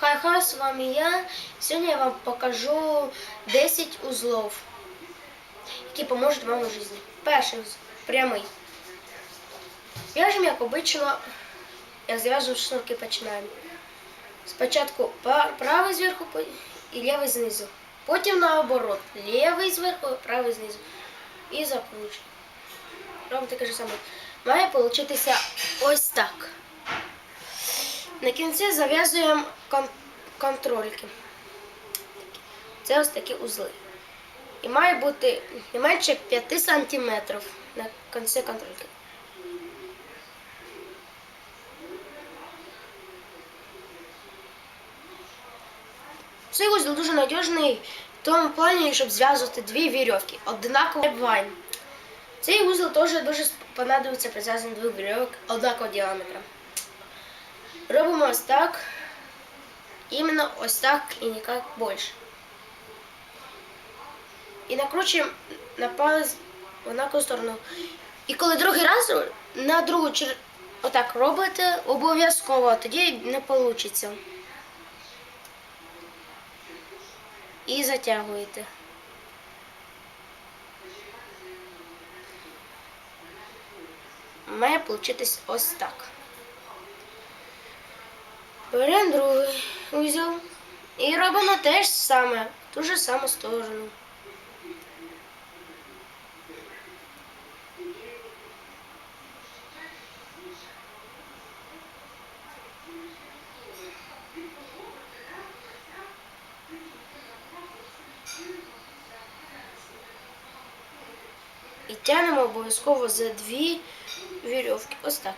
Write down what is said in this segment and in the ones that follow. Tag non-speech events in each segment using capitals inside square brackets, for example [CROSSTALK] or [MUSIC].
Хай хай, з вами я. Сьогодні я вам покажу 10 узлов, які поможуть вам у житті. Перший узел прямий. В'яжемо, як обично, як зв'яжемо шнурки починаємо. Спочатку правий зверху і лівий знизу. Потім наоборот. Лівий зверху, правий знизу. І закручуємо. Робимо таке ж саме. Має получитися ось так. На кінці зав'язуємо контрольки. Це ось такі узли. І має бути не менше 5 см на кінці контрольки. Цей узел дуже надіжний в тому плані, щоб зв'язувати дві вірьовки. Однаково вайн. Цей узел теж дуже понадобиться при зв'язанні двох вірьовок однакового діаметра. Робимо ось так. Іменно ось так і ніяк більше. І накручуємо на палець в однакову сторону. І коли другий раз на другу чер... отак робите, обов'язково, тоді не вийде. І затягуєте. Має получитись ось так. Беремо другий узел і робимо те ж саме, ту ж саму сторону. І тягнемо обов'язково за дві вірьовки. Ось так.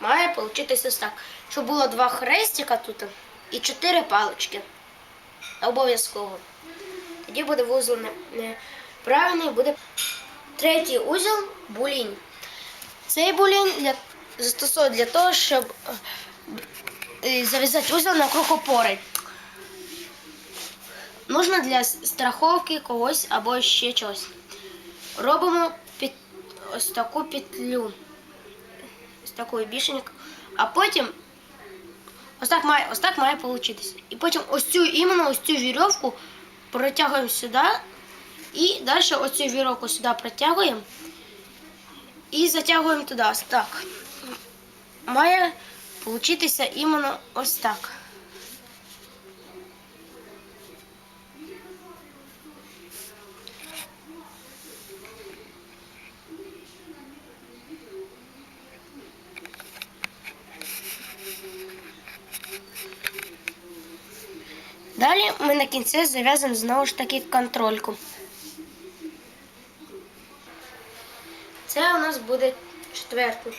Має получитись ось так. Щоб було два хрестика тут і чотири палички. Обов'язково. Тоді буде вузол правильний, буде третій узел булінь. Цей булінь для, застосовують для того, щоб е, зав'язати узел навкруг опори. Нужно для страховки когось або ще чогось. Робимо під ось таку петлю. Ось такою бішеньку. А потім ось так має, ось так має получитися. І потім ось цю іменно ось цю вірьовку протягуємо сюди. І далі ось цю вірьовку сюди протягуємо. І затягуємо туди. Ось так. Має получитися іменно ось так. Далі ми на кінці зав'язуємо знову ж таки контрольку. Це у нас буде четвертий.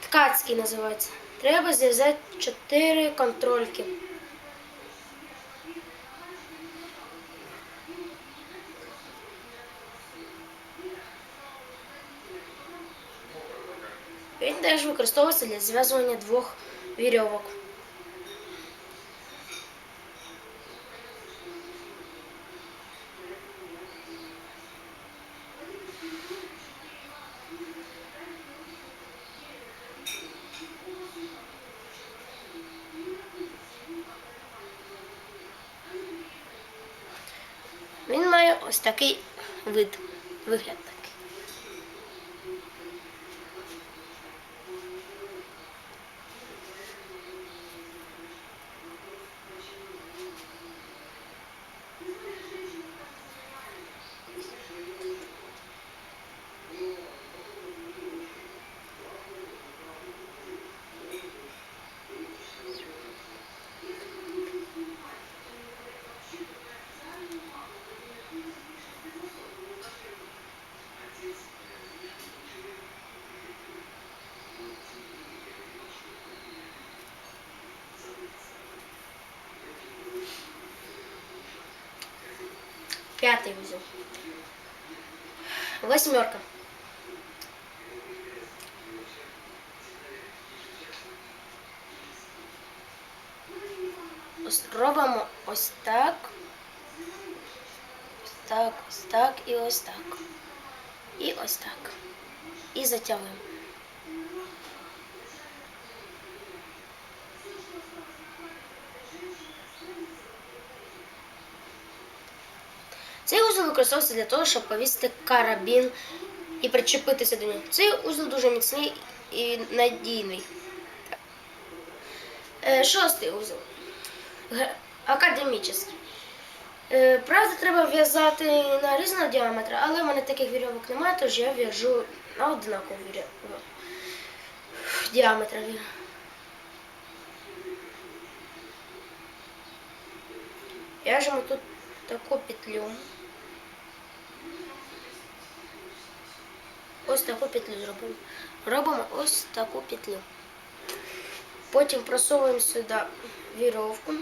Ткацький називається. Треба зв'язати чотири контрольки. Він теж використовується для зв'язування двох вірьовок. Він має ось такий вид, вигляд такий. Пятый узел. Восьмерка. Ось Робимо ось так. Ось так, ось так і ось так. І ось так. І затягуємо. Узел використовується для того, щоб повісити карабін і причепитися до нього. Цей узел дуже міцний і надійний. Е, Шостий узел. Академічний. Е, Правда, треба в'язати на різного діаметра, але в мене таких вірьовок немає, тож я в'яжу на однакову вірьовку. Діаметра. В'яжемо тут таку петлю. Ось таку петлю зробимо. Робимо ось таку петлю. Потім просовуємо сюди вірьовку.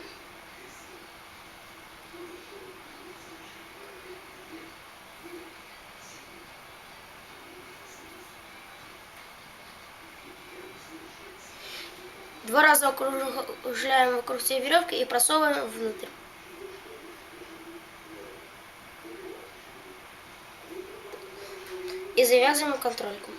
Два рази окружляємо вокруг цієї вірьовки і просовуємо внутрь. І зав'язуємо контрольку.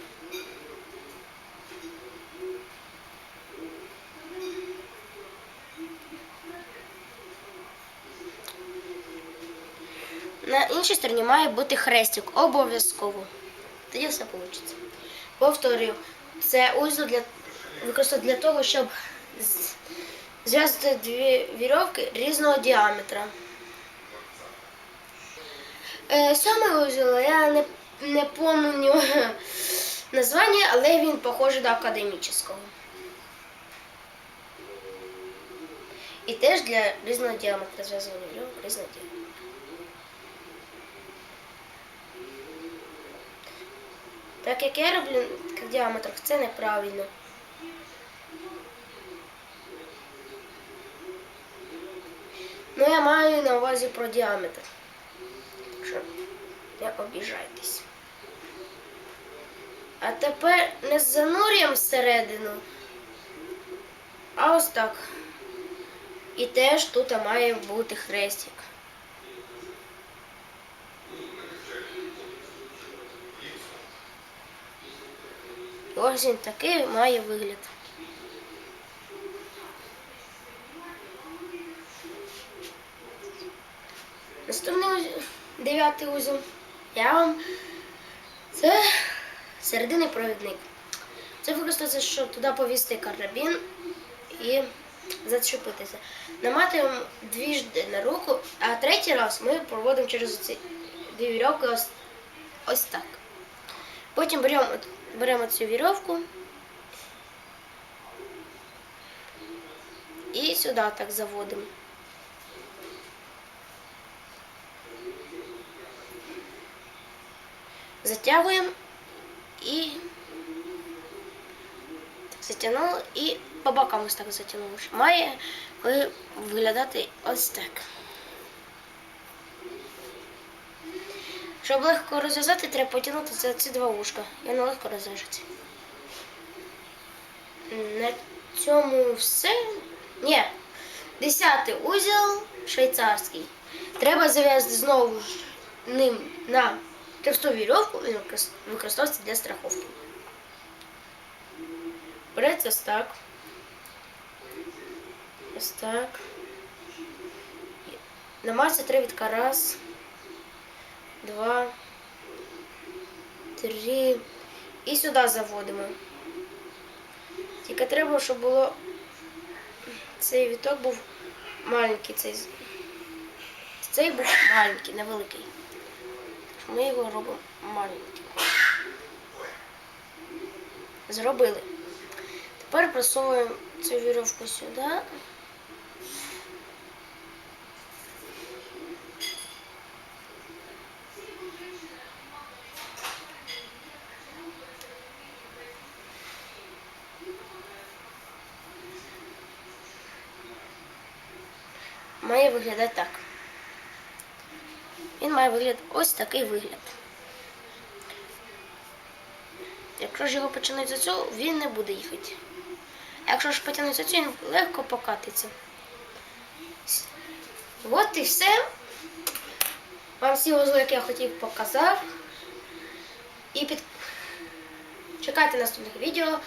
На іншій стороні має бути хрестик. Обов'язково. Тоді все вийде. Повторюю, це узел для використовують для того, щоб зв'язати дві вірьовки різного діаметра. Е, Сьомий узел я не, не пам'ятаю [LAUGHS] названня, але він похожий до академічного. І теж для різного діаметра зв'язаний різного діаметра. Так як я роблю в діаметрах, це неправильно. Ну, я маю на увазі про діаметр. Що не обіжайтесь. А тепер не занурюємо всередину, а ось так. І теж тут має бути хрестик. Ось він такий має вигляд. Наступний дев'ятий узел. Я вам це серединний провідник. Це використовується, щоб туди повісти карабін і зачепитися. Наматуємо двічі на руку, а третій раз ми проводимо через ці дві вірьовки ось, ось так. Потім беремо, беремо цю вірьовку і сюди так заводимо. Затягуємо і затягнули і по бокам ось так затягнули. Має ви- виглядати ось так. Щоб легко розв'язати, треба потягнути за ці два вушка. І воно легко розв'яжеться. На цьому все. Ні. Десятий узел швейцарський. Треба зав'язати знову ним на товсту вірьовку використ- використовується для страховки. Береться ось так. Ось так. Намазати три вітка. Раз, два, три. І сюди заводимо. Тільки треба, щоб було цей віток був маленький. Цей, цей був маленький, невеликий. Ми його робимо маленьким. Зробили. Тепер просовуємо цю вірьовку сюди. Має виглядати так. Має вигляд ось такий вигляд. Якщо ж його починати за цього, він не буде їхати. Якщо ж потягнути за цю, він легко покатиться. От і все. Вам всі узли, які я хотів, показав. І під... чекайте наступних відео.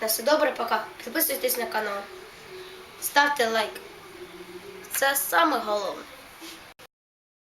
На все добре, пока. Підписуйтесь на канал. Ставте лайк. Це саме головне.